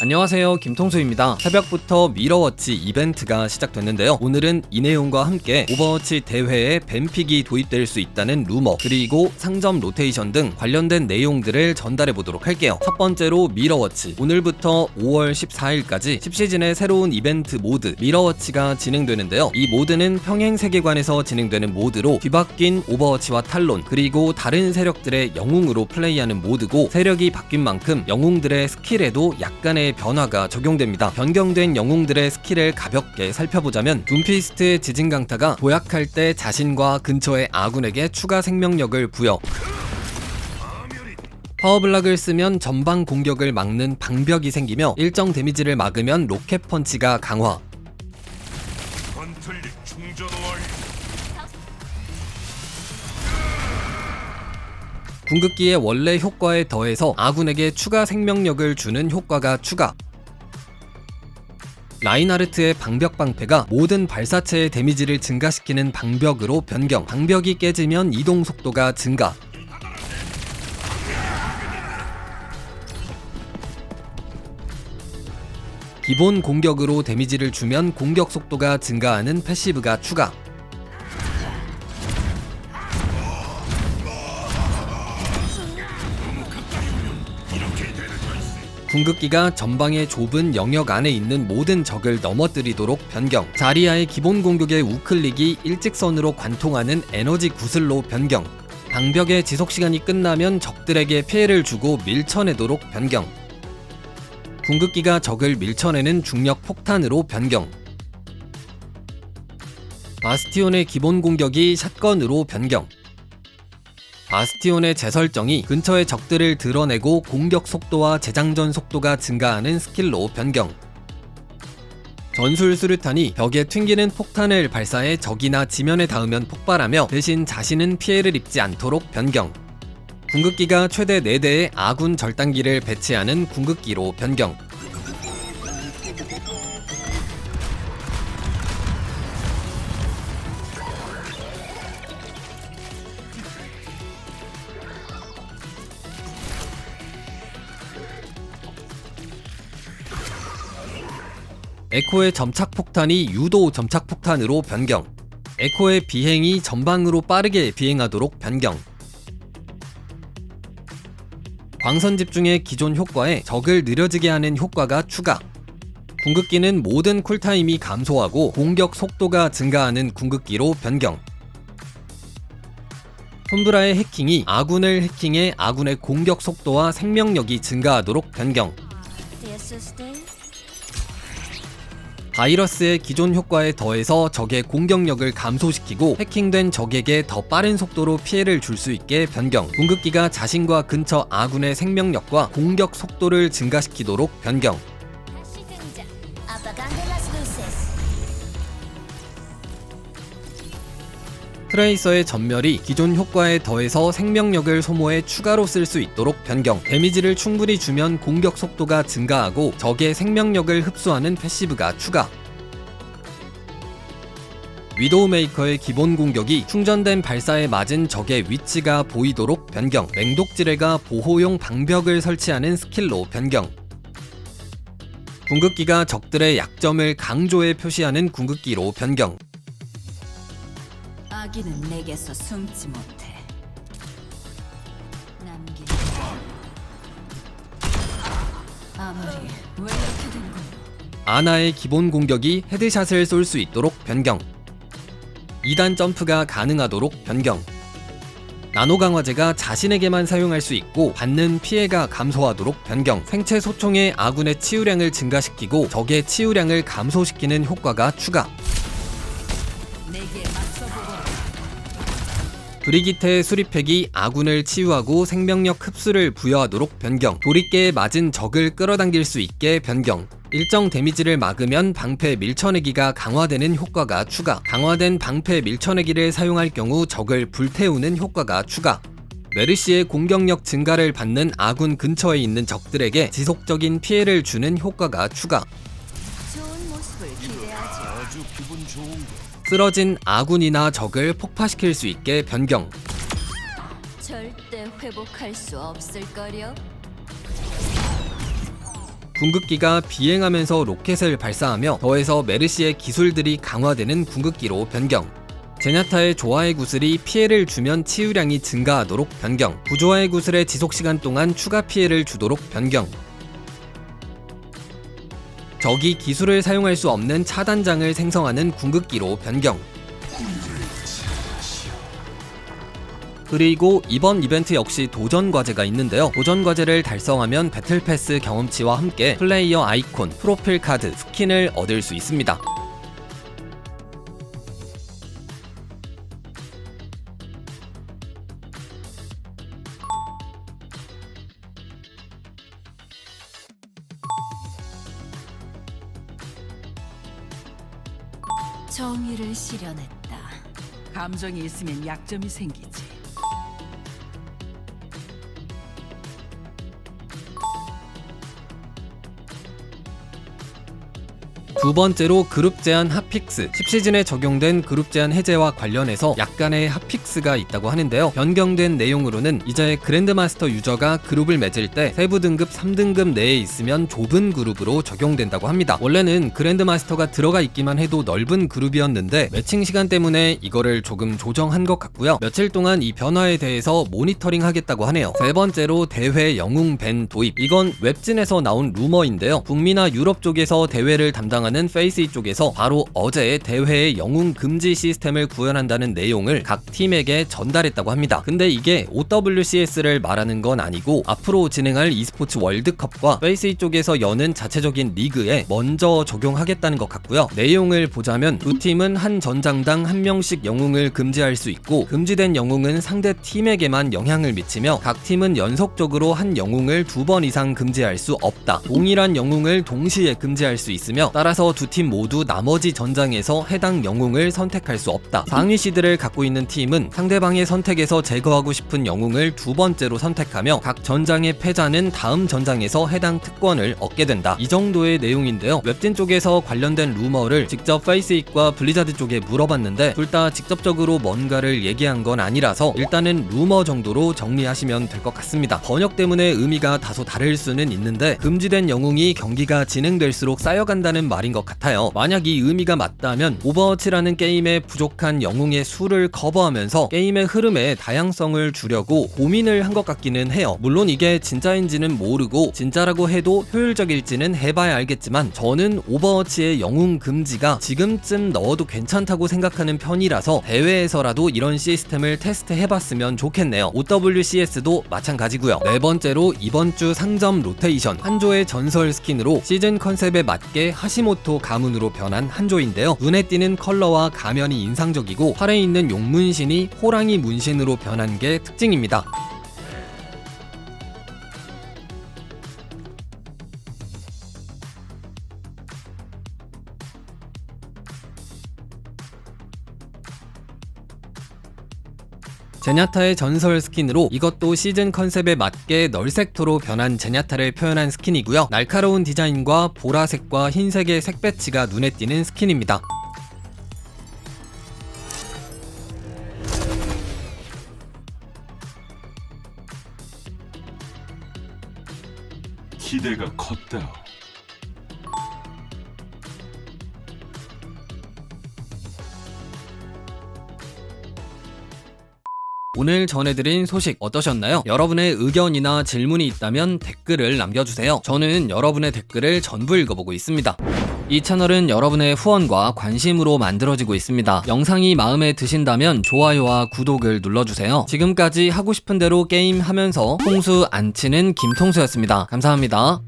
안녕하세요. 김통수입니다. 새벽부터 미러워치 이벤트가 시작됐는데요. 오늘은 이 내용과 함께 오버워치 대회에 뱀픽이 도입될 수 있다는 루머 그리고 상점 로테이션 등 관련된 내용들을 전달해 보도록 할게요. 첫 번째로 미러워치. 오늘부터 5월 14일까지 10시즌의 새로운 이벤트 모드 미러워치가 진행되는데요. 이 모드는 평행 세계관에서 진행되는 모드로 뒤바뀐 오버워치와 탈론 그리고 다른 세력들의 영웅으로 플레이하는 모드고 세력이 바뀐 만큼 영웅들의 스킬에도 약간의 변화가 적용됩니다. 변경된 영웅들의 스킬을 가볍게 살펴보자면 둠피스트의 지진 강타가 도약할 때 자신과 근처의 아군에게 추가 생명력을 부여 파워블락을 쓰면 전방 공격을 막는 방벽이 생기며 일정 데미지를 막으면 로켓 펀치가 강화 궁극기의 원래 효과에 더해서 아군에게 추가 생명력을 주는 효과가 추가. 라인하르트의 방벽 방패가 모든 발사체의 데미지를 증가시키는 방벽으로 변경. 방벽이 깨지면 이동 속도가 증가. 기본 공격으로 데미지를 주면 공격 속도가 증가하는 패시브가 추가. 궁극기가 전방의 좁은 영역 안에 있는 모든 적을 넘어뜨리도록 변경. 자리아의 기본 공격의 우클릭이 일직선으로 관통하는 에너지 구슬로 변경. 방벽의 지속 시간이 끝나면 적들에게 피해를 주고 밀쳐내도록 변경. 궁극기가 적을 밀쳐내는 중력 폭탄으로 변경. 바스티온의 기본 공격이 샷건으로 변경. 바스티온의 재설정이 근처의 적들을 드러내고 공격 속도와 재장전 속도가 증가하는 스킬로 변경. 전술 수류탄이 벽에 튕기는 폭탄을 발사해 적이나 지면에 닿으면 폭발하며 대신 자신은 피해를 입지 않도록 변경. 궁극기가 최대 4대의 아군 절단기를 배치하는 궁극기로 변경. 에코의 점착 폭탄이 유도 점착 폭탄으로 변경. 에코의 비행이 전방으로 빠르게 비행하도록 변경. 광선 집중의 기존 효과에 적을 느려지게 하는 효과가 추가. 궁극기는 모든 쿨타임이 감소하고 공격 속도가 증가하는 궁극기로 변경. 솜브라의 해킹이 아군을 해킹해 아군의 공격 속도와 생명력이 증가하도록 변경. 바이러스의 기존 효과에 더해서 적의 공격력을 감소시키고 해킹된 적에게 더 빠른 속도로 피해를 줄 수 있게 변경. 궁극기가 자신과 근처 아군의 생명력과 공격 속도를 증가시키도록 변경. 트레이서의 전멸이 기존 효과에 더해서 생명력을 소모해 추가로 쓸 수 있도록 변경. 데미지를 충분히 주면 공격 속도가 증가하고 적의 생명력을 흡수하는 패시브가 추가. 위도우 메이커의 기본 공격이 충전된 발사에 맞은 적의 위치가 보이도록 변경. 맹독지뢰가 보호용 방벽을 설치하는 스킬로 변경. 궁극기가 적들의 약점을 강조해 표시하는 궁극기로 변경. 아기는 내게서 숨지 못해. 남긴 아무리 왜 이렇게 된 거야? 아나의 기본 공격이 헤드샷을 쏠 수 있도록 변경. 2단 점프가 가능하도록 변경. 나노 강화제가 자신에게만 사용할 수 있고 받는 피해가 감소하도록 변경. 생체 소총의 아군의 치유량을 증가시키고 적의 치유량을 감소시키는 효과가 추가. 브리기테의 수리팩이 아군을 치유하고 생명력 흡수를 부여하도록 변경. 도리깨에 맞은 적을 끌어당길 수 있게 변경. 일정 데미지를 막으면 방패 밀쳐내기가 강화되는 효과가 추가. 강화된 방패 밀쳐내기를 사용할 경우 적을 불태우는 효과가 추가. 메르시의 공격력 증가를 받는 아군 근처에 있는 적들에게 지속적인 피해를 주는 효과가 추가. 좋은 모습을 기대하지. 아주 기분 좋은 거. 쓰러진 아군이나 적을 폭파시킬 수 있게 변경. 절대 회복할 수 없을 거려. 궁극기가 비행하면서 로켓을 발사하며 더해서 메르시의 기술들이 강화되는 궁극기로 변경. 제냐타의 조화의 구슬이 피해를 주면 치유량이 증가하도록 변경. 부조화의 구슬의 지속 시간 동안 추가 피해를 주도록 변경. 적이 기술을 사용할 수 없는 차단장을 생성하는 궁극기로 변경. 그리고 이번 이벤트 역시 도전 과제가 있는데요. 도전 과제를 달성하면 배틀 패스 경험치와 함께 플레이어 아이콘, 프로필 카드, 스킨을 얻을 수 있습니다. 실현했다. 감정이 있으면 약점이 생기지. 두 번째로 그룹 제한 핫픽스. 10시즌에 적용된 그룹 제한 해제와 관련해서 약간의 핫픽스가 있다고 하는데요. 변경된 내용으로는 이제 그랜드마스터 유저가 그룹을 맺을 때 세부 등급 3등급 내에 있으면 좁은 그룹으로 적용된다고 합니다. 원래는 그랜드마스터가 들어가 있기만 해도 넓은 그룹이었는데 매칭 시간 때문에 이거를 조금 조정한 것 같고요. 며칠 동안 이 변화에 대해서 모니터링 하겠다고 하네요. 세 번째로 대회 영웅 밴 도입. 이건 웹진에서 나온 루머인데요. 북미나 유럽 쪽에서 대회를 담당하는 페이스 쪽에서 바로 어제 대회의 영웅 금지 시스템을 구현한다는 내용을 각 팀에게 전달했다고 합니다. 근데 이게 OWCS를 말하는 건 아니고 앞으로 진행할 e스포츠 월드컵과 페이스 쪽에서 여는 자체적인 리그에 먼저 적용하겠다는 것 같고요. 내용을 보자면 두 팀은 한 전장당 한 명씩 영웅을 금지할 수 있고 금지된 영웅은 상대 팀에게만 영향을 미치며 각 팀은 연속적으로 한 영웅을 두 번 이상 금지할 수 없다. 동일한 영웅을 동시에 금지할 수 있으며 따라서 두 팀 모두 나머지 전장에서 해당 영웅을 선택할 수 없다. 상위 시드를 갖고 있는 팀은 상대방의 선택에서 제거하고 싶은 영웅을 두 번째로 선택하며 각 전장의 패자는 다음 전장에서 해당 특권을 얻게 된다. 이 정도의 내용인데요. 웹진 쪽에서 관련된 루머를 직접 페이스익과 블리자드 쪽에 물어봤는데 둘 다 직접적으로 뭔가를 얘기한 건 아니라서 일단은 루머 정도로 정리하시면 될 것 같습니다. 번역 때문에 의미가 다소 다를 수는 있는데 금지된 영웅이 경기가 진행될수록 쌓여간다는 말인 것 같아요. 만약 이 의미가 맞다면 오버워치라는 게임의 부족한 영웅의 수를 커버하면서 게임의 흐름에 다양성을 주려고 고민을 한 것 같기는 해요. 물론 이게 진짜인지는 모르고 진짜라고 해도 효율적일지는 해봐야 알겠지만 저는 오버워치의 영웅 금지가 지금쯤 넣어도 괜찮다고 생각하는 편이라서 대회에서라도 이런 시스템을 테스트 해봤으면 좋겠네요. OWCS도 마찬가지고요. 네 번째로 이번 주 상점 로테이션 한 조의 전설 스킨으로 시즌 컨셉에 맞게 하시모 토 가문으로 변한 한조인데요. 눈에 띄는 컬러와 가면이 인상적이고 팔에 있는 용문신이 호랑이 문신으로 변한 게 특징입니다. 제냐타의 전설 스킨으로 이것도 시즌 컨셉에 맞게 널색토로 변한 제냐타를 표현한 스킨이고요. 날카로운 디자인과 보라색과 흰색의 색 배치가 눈에 띄는 스킨입니다. 기대가 컸다. 오늘 전해드린 소식 어떠셨나요? 여러분의 의견이나 질문이 있다면 댓글을 남겨주세요. 저는 여러분의 댓글을 전부 읽어보고 있습니다. 이 채널은 여러분의 후원과 관심으로 만들어지고 있습니다. 영상이 마음에 드신다면 좋아요와 구독을 눌러주세요. 지금까지 하고 싶은 대로 게임 하면서 통수 안 치는 김통수였습니다. 감사합니다.